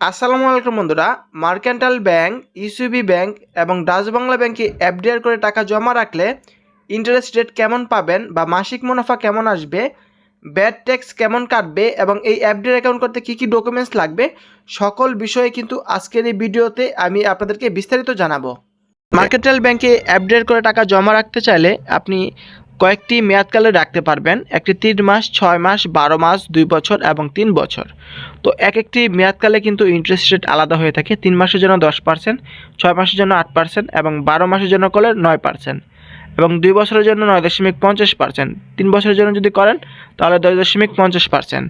আসসালামু আলাইকুম বন্ধুরা। মার্কেন্টাল ব্যাংক, ইসিবি ব্যাংক এবং ডাচ বাংলা ব্যাংকে এফডিআর করে টাকা জমা রাখলে ইন্টারেস্ট রেট কেমন পাবেন বা মাসিক মুনাফা কেমন আসবে ব্যাড ট্যাক্স কেমন কাটবে এবং এই এফডিআর অ্যাকাউন্ট করতে কী কী ডকুমেন্টস লাগবে, সকল বিষয়ে কিন্তু আজকের এই ভিডিওতে আমি আপনাদেরকে বিস্তারিত জানাব। মার্কেন্টাল ব্যাংকে এফডিআর করে টাকা জমা রাখতে চাইলে আপনি কয়েকটি মেয়াদকালে রাখতে পারবেন, একটি তিন মাস, ছয় মাস, বারো মাস, দুই বছর এবং তিন বছর। তো এক একটি মেয়াদকালে কিন্তু ইন্টারেস্ট রেট আলাদা হয়ে থাকে, তিন মাসের জন্য দশ পার্সেন্ট ছয় মাসের জন্য আট পার্সেন্ট এবং বারো মাসের জন্য করলে নয় পার্সেন্ট এবং দুই বছরের জন্য নয় দশমিক পঞ্চাশ পার্সেন্ট তিন বছরের জন্য যদি করেন, তাহলে দশ দশমিক পঞ্চাশ পার্সেন্ট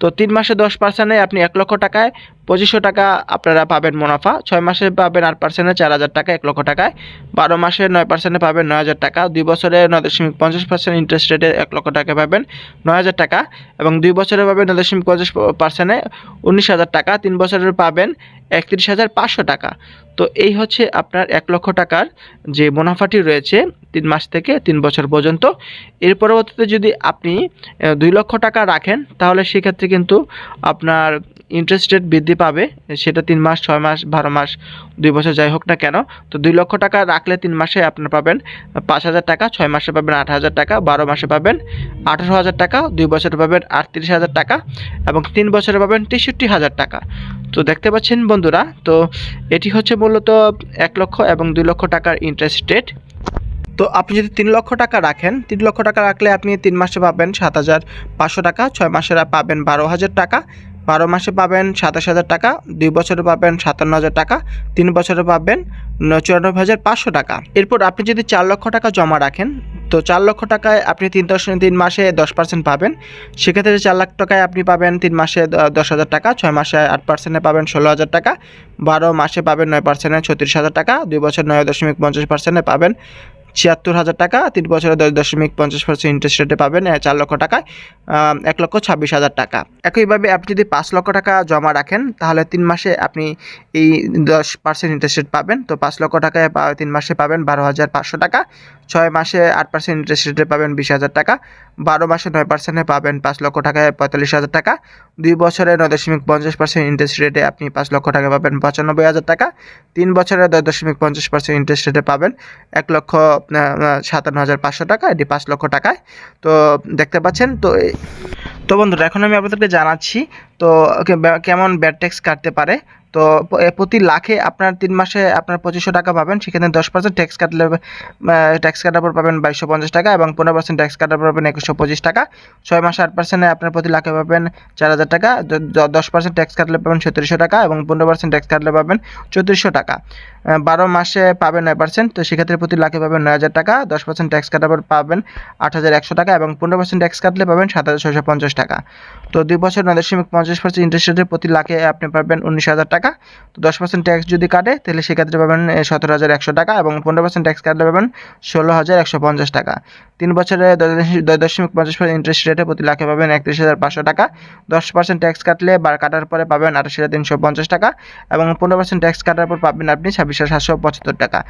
তো তিন মাসে দশ পার্সেন্টে আপনি এক লক্ষ টাকায় পঁচিশশো টাকা আপনারা পাবেন মুনাফা। ছয় মাসে পাবেন আট পার্সেন্টে চার হাজার টাকা, এক লক্ষ টাকায়। বারো মাসে নয় পার্সেন্টে পাবেন নয় হাজার টাকা। দুই বছরে নয় দশমিক পঞ্চাশ পার্সেন্ট ইন্টারেস্ট রেটে এক লক্ষ টাকা পাবেন নয় হাজার টাকা। এবং দুই বছরে পাবেন নয় দশমিক পঞ্চাশ পার্সেন্টে উনিশ হাজার টাকা। তিন বছরের পাবেন একত্রিশ হাজার পাঁচশো টাকা। তো এই হচ্ছে আপনার এক লক্ষ টাকার যে মুনাফাটি রয়েছে তিন মাস থেকে তিন বছর পর্যন্ত। এর পরবর্তীতে যদি আপনি দুই লক্ষ টাকা রাখেন, তাহলে সেক্ষেত্রে কিন্তু আপনার ইন্টারেস্ট রেট বৃদ্ধি পাবে, সেটা তিন মাস, ছয় মাস, বারো মাস, দুই বছর যাই হোক না কেন, তো দুই লক্ষ টাকা রাখলে তিন মাসে আপনার পাবেন পাঁচ হাজার টাকা, ছয় মাসে পাবেন আট হাজার টাকা, বারো মাসে পাবেন আঠারো হাজার টাকা, দুই বছরে পাবেন আটত্রিশ হাজার টাকা এবং তিন বছরে পাবেন তেষট্টি হাজার টাকা। তো দেখতে পাচ্ছেন বন্ধুরা, তো এটি হচ্ছে মূলত এক লক্ষ এবং দুই লক্ষ টাকার ইন্টারেস্ট রেট তো আপনি যদি তিন লক্ষ টাকা রাখেন, তিন লক্ষ টাকা রাখলে আপনি তিন মাসে পাবেন সাত হাজার পাঁচশো টাকা, ছয় মাসে পাবেন বারো হাজার টাকা বারো মাসে পাবেন সাতাশ হাজার টাকা, দুই বছরে পাবেন সাতান্ন হাজার টাকা, তিন বছরে পাবেন চুরানব্বই হাজার পাঁচশো টাকা। এরপর আপনি যদি চার লক্ষ টাকা জমা রাখেন, তো চার লক্ষ টাকায় আপনি তিন দশ, তিন মাসে দশ পার্সেন্ট পাবেন। সেক্ষেত্রে চার লাখ টাকায় আপনি পাবেন তিন মাসে দশ হাজার টাকা, ছয় মাসে আট পার্সেন্টে পাবেন ষোলো হাজার টাকা, বারো মাসে পাবেন নয় পার্সেন্টে ছত্রিশ হাজার টাকা, দুই বছর নয় দশমিক পঞ্চাশ পার্সেন্টে পাবেন ছিয়াত্তর হাজার টাকা, তিন বছরে দশ দশমিক পঞ্চাশ পার্সেন্ট ইন্টারেস্ট রেটে পাবেন চার লক্ষ টাকায় এক লক্ষ ছাব্বিশ হাজার টাকা। একইভাবে আপনি যদি পাঁচ লক্ষ টাকা জমা রাখেন, তাহলে তিন মাসে আপনি এই দশ পার্সেন্ট ইন্টারেস্ট রেট পাবেন। তো পাঁচ লক্ষ টাকায় তিন মাসে পাবেন বারো হাজার পাঁচশো টাকা, ছয় মাসে আট পার্সেন্ট ইন্টারেস্ট রেটে পাবেন বিশ হাজার টাকা, বারো মাসে নয় পার্সেন্টে পাবেন পাঁচ লক্ষ টাকায় পঁয়তাল্লিশ হাজার টাকা দুই বছরে নয় দশমিক পঞ্চাশ পার্সেন্ট ইন্টারেস্ট রেটে আপনি পাঁচ লক্ষ টাকা পাবেন, পঁচানব্বই হাজার টাকা। তিন বছরে দশ দশমিক পঞ্চাশ পার্সেন্ট ইন্টারেস্ট রেটে পাবেন, এক লক্ষ সাতান্ন হাজার পাঁচশো টাকা, এটি পাঁচ লক্ষ টাকায়। তো দেখতে পাচ্ছেন, তো তো বন্ধুরা, এখন আমি আপনাদেরকে জানাচ্ছি, তো কেমন ব্যাড ট্যাক্স কাটতে পারে। তো প্রতি লাখে আপনার তিন মাসে আপনার পঁচিশশো টাকা পাবেন। সেখানে দশ পার্সেন্ট ট্যাক্স কাটলে ট্যাক্স কাটার পর পাবেন বাইশশো পঞ্চাশ টাকা এবং পনেরো পার্সেন্ট ট্যাক্স কাটার পর পাবেন একুশশো পঁচিশ টাকা। ছয় মাসে আট পার্সেন্টে আপনার প্রতি লাখে পাবেন চার হাজার টাকা। দশ পার্সেন্ট ট্যাক্স কাটলে পাবেন সত্তরশো টাকা এবং পনেরো পার্সেন্ট ট্যাক্স কাটলে পাবেন চৌত্রিশশো টাকা। বারো মাসে পাবেন নয় পার্সেন্ট তো সেক্ষেত্রে প্রতি লাখে পাবেন নয় হাজার টাকা। দশ পার্সেন্ট ট্যাক্স কাটার পর পাবেন আট হাজার একশো টাকা এবং পনেরো পার্সেন্ট ট্যাক্স কাটলে পাবেন সাত হাজার ছয়শো পঞ্চাশ টাকা। তো দুই বছর নয় দশমিক পঞ্চাশ পার্সেন্ট ইন্টারেস্ট রেটে প্রতি লাখে আপনি পাবেন উনিশ হাজার টাকা। তো দশ পার্সেন্ট ট্যাক্স যদি কাটে, তাহলে সেক্ষেত্রে পাবেন সতেরো হাজার একশো টাকা এবং পনেরো পার্সেন্ট ট্যাক্স কাটলে পাবেন ষোলো হাজার একশো পঞ্চাশ টাকা। তিন বছরে দশ দশমিক পঞ্চাশ পার্সেন্ট ইন্টারেস্ট রেটে প্রতি লাখে পাবেন একত্রিশ হাজার পাঁচশো টাকা। দশ পার্সেন্ট ট্যাক্স কাটলে বা কাটার পরে পাবেন আঠাশ হাজার তিনশো পঞ্চাশ টাকা এবং পনেরো পার্সেন্ট ট্যাক্স কাটার পর পাবেন আপনি ছাব্বিশ হাজার সাতশো পঁচাত্তর টাকা।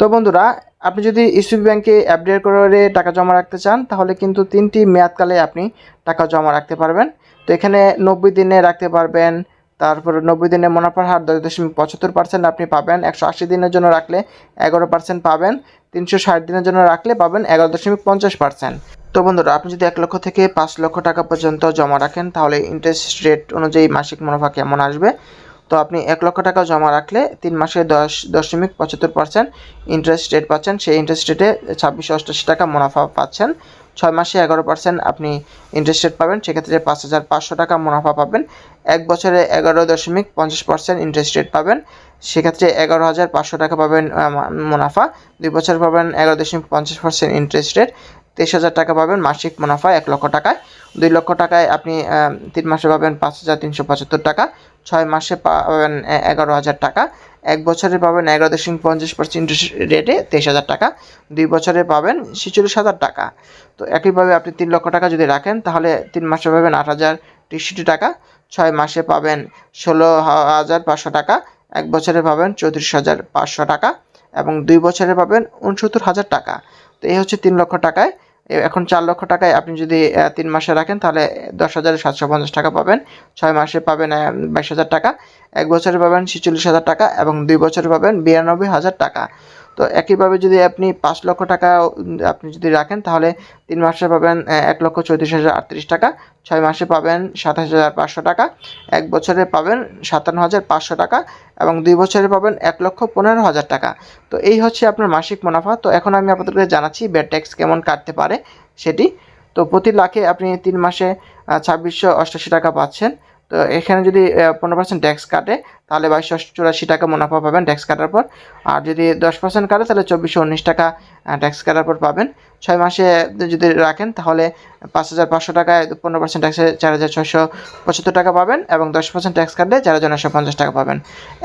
তো বন্ধুরা, আপনি যদি ইসিবি ব্যাংকে অ্যাপডেট করে টাকা জমা রাখতে চান, তাহলে কিন্তু তিনটি মেয়াদকালে আপনি টাকা জমা রাখতে পারবেন। তো এখানে নব্বই দিনে রাখতে পারবেন তারপরে নব্বই দিনে মুনাফার হার দশ দশমিক পঁচাত্তর পার্সেন্ট আপনি পাবেন, একশো আশি দিনের জন্য রাখলে এগারো পার্সেন্ট পাবেন, তিনশো ষাট দিনের জন্য রাখলে পাবেন এগারো দশমিক পঞ্চাশ পার্সেন্ট তো বন্ধুরা, আপনি যদি এক লক্ষ থেকে পাঁচ লক্ষ টাকা পর্যন্ত জমা রাখেন, তাহলে ইন্টারেস্ট রেট অনুযায়ী মাসিক মুনাফা কেমন আসবে? তো আপনি এক লক্ষ টাকা জমা রাখলে তিন মাসে দশ দশমিক পঁচাত্তর পার্সেন্ট ইন্টারেস্ট রেট পাচ্ছেন। সেই ইন্টারেস্ট রেটে ছাব্বিশশো অষ্টাশি টাকা মুনাফা পাচ্ছেন। ছয় মাসে এগারো পার্সেন্ট আপনি ইন্টারেস্ট রেট পাবেন। সেক্ষেত্রে পাঁচ হাজার পাঁচশো টাকা মুনাফা পাবেন। এক বছরে এগারো দশমিক পঞ্চাশ পার্সেন্ট ইন্টারেস্ট রেট পাবেন। সেক্ষেত্রে এগারো হাজার পাঁচশো টাকা পাবেন মুনাফা। দুই বছর পাবেন এগারো দশমিক পঞ্চাশ পার্সেন্ট ইন্টারেস্ট রেট তেইশ হাজার টাকা পাবেন মাসিক মুনাফা এক লক্ষ টাকায়। দুই লক্ষ টাকায় আপনি তিন মাসে পাবেন পাঁচ হাজার তিনশো পঁচাত্তর টাকা। ছয় মাসে পাবেন এগারো হাজার টাকা। এক বছরে পাবেন এগারো দশমিক পঞ্চাশ পার্সেন্ট রেটে তেইশ হাজার টাকা। দুই বছরে পাবেন ছেচল্লিশ হাজার টাকা। তো একইভাবে আপনি তিন লক্ষ টাকা যদি রাখেন, তাহলে তিন মাসে পাবেন আট হাজার তেষট্টি টাকা। ছয় মাসে পাবেন ষোলো হাজার পাঁচশো টাকা। এক বছরে পাবেন চৌত্রিশ হাজার পাঁচশো টাকা এবং দুই বছরে পাবেন উনসত্তর হাজার টাকা। তো এই হচ্ছে তিন লক্ষ টাকায় এখন চার লক্ষ টাকায় আপনি যদি তিন মাসে রাখেন, তাহলে দশ হাজার সাতশো পঞ্চাশ টাকা পাবেন। ছয় মাসে পাবেন বাইশ হাজার টাকা। এক বছরে পাবেন ছেচল্লিশ হাজার টাকা এবং দুই বছরে পাবেন বিরানব্বই হাজার টাকা। তো একইভাবে যদি আপনি পাঁচ লক্ষ টাকা আপনি যদি রাখেন, তাহলে তিন মাসে পাবেন এক লক্ষ চৌত্রিশ হাজার আটত্রিশ টাকা। ছয় মাসে পাবেন সাতাশ হাজার পাঁচশো টাকা। এক বছরে পাবেন সাতান্ন হাজার পাঁচশো টাকা এবং দুই বছরে পাবেন এক লক্ষ পনেরো হাজার টাকা। তো এই হচ্ছে আপনার মাসিক মুনাফা। তো এখন আমি আপনাদেরকে জানাচ্ছি ব্যাড ট্যাক্স কেমন কাটতে পারে সেটি। তো প্রতি লাখে আপনি তিন মাসে ছাব্বিশশো অষ্টাশি টাকা পাচ্ছেন। তো এখানে যদি পনেরো পার্সেন্ট ট্যাক্স কাটে, তাহলে বাইশশো চুরাশি টাকা মুনাফা পাবেন ট্যাক্স কাটার পর। আর যদি দশ পার্সেন্ট কাটে, তাহলে চব্বিশশো উনিশ টাকা ট্যাক্স কাটার পর পাবেন। ছয় মাসে যদি রাখেন, তাহলে পাঁচ হাজার পাঁচশো টাকায় পনেরো পার্সেন্ট ট্যাক্সে চার হাজার ছয়শো পঁচাত্তর টাকা পাবেন এবং দশ পার্সেন্ট ট্যাক্স কাটলে চার হাজার নশো পঞ্চাশ টাকা পাবেন।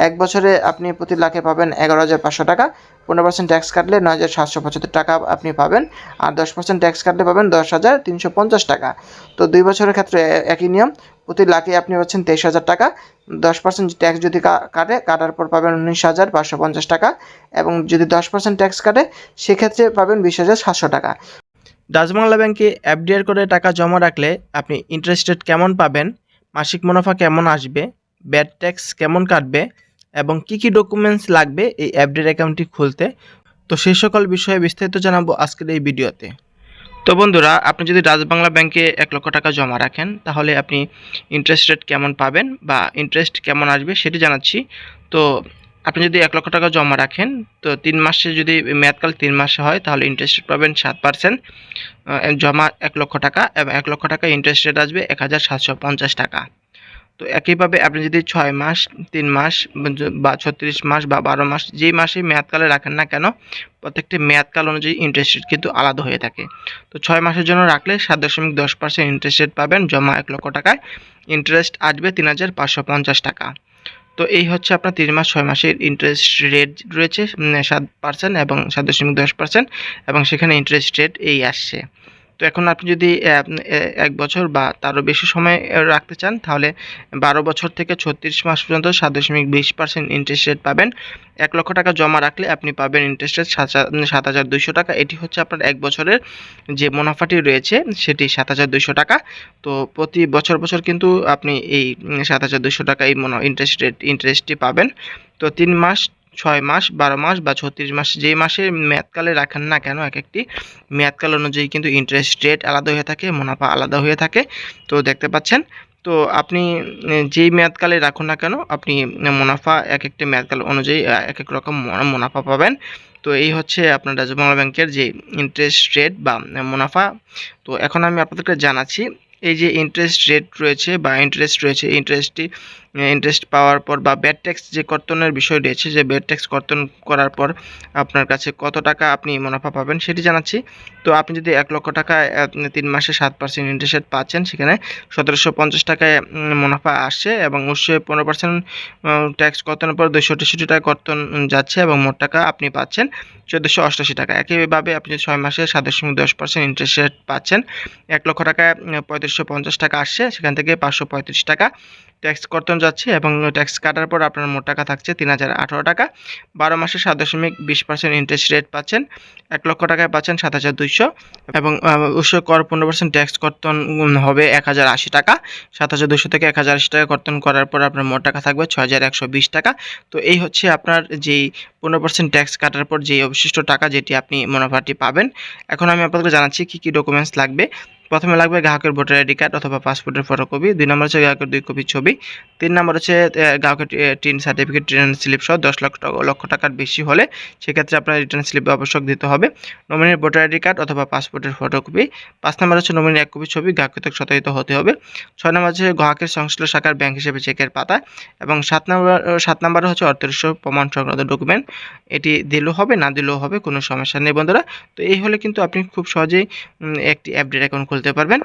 এক বছরে আপনি প্রতি লাখে পাবেন এগারো হাজার পাঁচশো টাকা। পনেরো পার্সেন্ট ট্যাক্স কাটলে নয় হাজার সাতশো পঁচাত্তর টাকা আপনি পাবেন আর দশ পার্সেন্ট ট্যাক্স কাটলে পাবেন দশ হাজার তিনশো পঞ্চাশ টাকা। তো দুই বছরের ক্ষেত্রে একই নিয়ম, প্রতি লাখে আপনি পাচ্ছেন তেইশ হাজার টাকা। দশ পার্সেন্ট ট্যাক্স যদি কাটে, কাটার পর পাবেন উনিশ হাজার পাঁচশো পঞ্চাশ টাকা এবং যদি দশ পার্সেন্ট ট্যাক্স কাটে, সেক্ষেত্রে পাবেন বিশ হাজার সাতশো টাকা। ডাচ বাংলা ব্যাংকে এফডিআর করে টাকা জমা রাখলে আপনি ইন্টারেস্ট রেট কেমন পাবেন, মাসিক মুনাফা কেমন আসবে ব্যাড ট্যাক্স কেমন কাটবে এবং কি কি ডকুমেন্টস লাগবে এই এফডিআর অ্যাকাউন্টটি খুলতে? তো সেই সকল বিষয়ে বিস্তারিত জানাব আজকের এই ভিডিওতে। তো বন্ধুরা, আপনি যদি ডাচ বাংলা ব্যাংকে এক লক্ষ টাকা জমা রাখেন, তাহলে আপনি ইন্টারেস্ট রেট কেমন পাবেন বা ইন্টারেস্ট কেমন আসবে সেটি জানাচ্ছি। তো আপনি যদি এক লক্ষ টাকা জমা রাখেন, তো তিন মাসে যদি, মেয়াদকাল তিন মাসে হয়, তাহলে ইন্টারেস্ট রেট পাবেন সাত পার্সেন্ট জমা এক লক্ষ টাকা এবং এক লক্ষ টাকা ইন্টারেস্ট রেট আসবে এক হাজার সাতশো পঞ্চাশ টাকা। তো একইভাবে আপনি যদি ছয় মাস, তিন মাস, বা ছত্রিশ মাস, বা বারো মাস যেই মাসে মেয়াদকালে রাখেন না কেন, প্রত্যেকটি মেয়াদকাল অনুযায়ী ইন্টারেস্ট রেট কিন্তু আলাদা হয়ে থাকে। তো ছয় মাসের জন্য রাখলে সাত দশমিক দশ পার্সেন্ট ইন্টারেস্ট রেট পাবেন, জমা এক লক্ষ টাকায়। ইন্টারেস্ট আসবে তিন হাজার পাঁচশো পঞ্চাশ টাকা। তো এই হচ্ছে আপনার তিন মাস, ছয় মাসের ইন্টারেস্ট রেট রয়েছে সাত পার্সেন্ট এবং সাত দশমিক দশ পার্সেন্ট এবং সেখানে ইন্টারেস্ট রেট এই আসছে। তো এখন আপনি যদি এক বছর বা তারও বেশি সময় রাখতে চান, তাহলে বারো বছর থেকে ছত্রিশ মাস পর্যন্ত সাত দশমিক বিশ পার্সেন্ট ইন্টারেস্ট রেট পাবেন। এক লক্ষ টাকা জমা রাখলে আপনি পাবেন ইন্টারেস্ট রেট সাত হাজার দুইশো টাকা। এটি হচ্ছে আপনার এক বছরের যে মুনাফাটি রয়েছে, সেটি সাত হাজার দুইশো টাকা। তো প্রতি বছর বছর কিন্তু আপনি এই সাত হাজার দুইশো টাকা এই ইন্টারেস্ট রেট ইন্টারেস্টটি পাবেন। তো তিন মাস ছয় মাস, বারো মাস বা ছত্রিশ মাস যেই মাসে মেয়াদকালে রাখেন না কেন, এক একটি মেয়াদকাল অনুযায়ী কিন্তু ইন্টারেস্ট রেট আলাদা হয়ে থাকে, মুনাফা আলাদা হয়ে থাকে। তো দেখতে পাচ্ছেন, তো আপনি যেই মেয়াদকালে রাখুন না কেন, আপনি মুনাফা এক একটি মেয়াদকাল অনুযায়ী এক এক রকম মুনাফা পাবেন। তো এই হচ্ছে আপনার রাজ্য বাংলা ব্যাংকের যে ইন্টারেস্ট রেট বা মুনাফা। তো এখন আমি আপনাদেরকে জানাচ্ছি, এই যে ইন্টারেস্ট রেট রয়েছে বা ইন্টারেস্ট রয়েছে ইন্টারেস্টটি ইন্টারেস্ট পাওয়ার পর বা ব্যাড ট্যাক্স যে কর্তনের বিষয় রয়েছে, যে ব্যাড ট্যাক্স কর্তন করার পর আপনার কাছে কত টাকা আপনি মুনাফা পাবেন সেটি জানাচ্ছি। তো আপনি যদি এক লক্ষ টাকা তিন মাসে সাত পার্সেন্ট ইন্টারেস্ট পাচ্ছেন, সেখানে সতেরোশো পঞ্চাশ টাকায় মুনাফা আসছে এবং উনিশশো পনেরো পার্সেন্ট ট্যাক্স কর্তনের পর দুশো তেষট্টি টাকা কর্তন যাচ্ছে এবং মোট টাকা আপনি পাচ্ছেন চোদ্দোশো অষ্টাশি টাকা। একইভাবে আপনি ছয় মাসে সাত দশমিক দশ পার্সেন্ট ইন্টারেস্ট রেট পাচ্ছেন, এক লক্ষ টাকায় পঁয়ত্রিশশো পঞ্চাশ টাকা আসছে, সেখান থেকে পাঁচশো পঁয়ত্রিশ টাকা ট্যাক্স কর্তন যাচ্ছে এবং ট্যাক্স কাটার পর আপনার মোট টাকা থাকছে তিন হাজার আঠারো টাকা। বারো মাসে সাত দশমিক বিশ পার্সেন্ট ইন্টারেস্ট রেট পাচ্ছেন, এক লক্ষ টাকায় পাচ্ছেন সাত হাজার দুইশো এবং উৎস কর পনেরো পার্সেন্ট ট্যাক্স কর্তন হবে এক হাজার আশি টাকা। সাত হাজার দুশো থেকে এক হাজার আশি টাকা কর্তন করার পর আপনার মোট টাকা থাকবে ছ হাজার একশো বিশ টাকা। তো এই হচ্ছে আপনার যেই পনেরো পার্সেন্ট ট্যাক্স কাটার পর যেই অবশিষ্ট টাকা যেটি আপনি মুনাফাটি পাবেন, এখন আমি আপনাদেরকে জানাচ্ছি কী কী ডকুমেন্টস লাগবে। প্রথমে লাগবে গ্রাহকের ভোটার আইডি কার্ড অথবা পাসপোর্টের ফটোকপি দুই নম্বর হচ্ছে গ্রাহকের দুই কপি ছবি, তিন নম্বর হচ্ছে গ্রাহকের টিন সার্টিফিকেট রিটার্ন স্লিপ সহ দশ লক্ষ লক্ষ টাকার বেশি হলে সেক্ষেত্রে আপনার রিটার্ন স্লিপ আবশ্যক দিতে হবে। নমিনির ভোটার আইডি কার্ড অথবা পাসপোর্টের ফটোকপি পাঁচ নম্বর হচ্ছে নমিনির এক কপি ছবি গ্রাহকের থেকে সত্যায়িত হতে হবে। ছয় নম্বর হচ্ছে গ্রাহকের সংশ্লিষ্ট শাখার ব্যাংক হিসেবে চেকের পাতা এবং সাত নম্বর সাত নম্বর হচ্ছে অর্থরিষ্য প্রমাণ সংক্রান্ত ডকুমেন্ট এটি দিলেও হবে, না দিলেও হবে, কোনো সমস্যা নেই বন্ধুরা। তো এই হলে কিন্তু আপনি খুব সহজেই একটি অ্যাপডেট অ্যাকাউন্ট খুলতে পারবেন।